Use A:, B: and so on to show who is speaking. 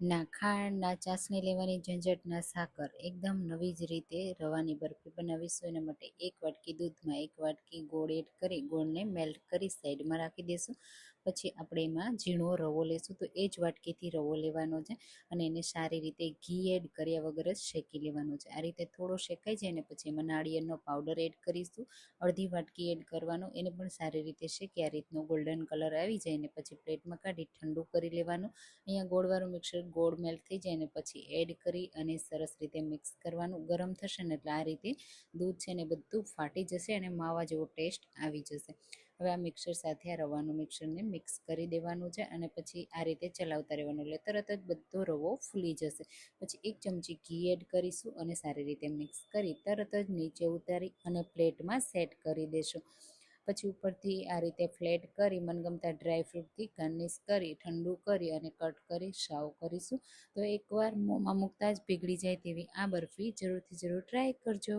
A: ના ખાંડ, ના ચાસણી લેવાની ઝંઝટ, ના સાકર. એકદમ નવી જ રીતે રવાની બરફી બનાવીશું. એના માટે એક વાટકી દૂધમાં એક વાટકી ગોળ એડ કરી, ગોળને મેલ્ટ કરી સાઈડમાં રાખી દઈશું પછી આપણે એમાં ઝીણો રવો લેશું. તો એ જ વાટકીથી રવો લેવાનો છે અને એને સારી રીતે ઘી એડ કર્યા વગર જ શેકી લેવાનો છે. આ રીતે થોડો શેકાઈ જાય ને પછી એમાં નાળિયેરનો પાવડર એડ કરીશું. અડધી વાટકી એડ કરવાનો, એને પણ સારી રીતે શેકી, આ રીતનો ગોલ્ડન કલર આવી જાય ને પછી પ્લેટમાં કાઢી ઠંડુ કરી લેવાનું. અહીંયા ગોળવાળું મિક્સર ગોળ મેલ્ટ થઈ જાય ને પછી એડ કરી અને સરસ રીતે મિક્સ કરવાનું. ગરમ થશે ને એટલે આ રીતે દૂધ છે ને બધું ફાટી જશે અને માવા જેવો ટેસ્ટ આવી જશે. હવે આ મિક્સર સાથે આ રવાનું મિક્સરને મિક્સ કરી દેવાનું છે અને પછી આ રીતે ચલાવતા રહેવાનું. એટલે તરત જ બધો રવો ફૂલી જશે. પછી એક ચમચી ઘી એડ કરીશું અને સારી રીતે મિક્સ કરી તરત જ નીચે ઉતારી અને પ્લેટમાં સેટ કરી દેશું. પછી ઉપરથી આ રીતે ફ્લેટ કરી મનગમતા ડ્રાયફ્રૂટથી ગાર્નિશ કરી, ઠંડુ કરી અને કટ કરી, સાવ કરીશું. તો એકવાર મોંમાં મૂકતા જ પીગળી જાય તેવી આ બરફી જરૂરથી જરૂર ટ્રાય કરજો.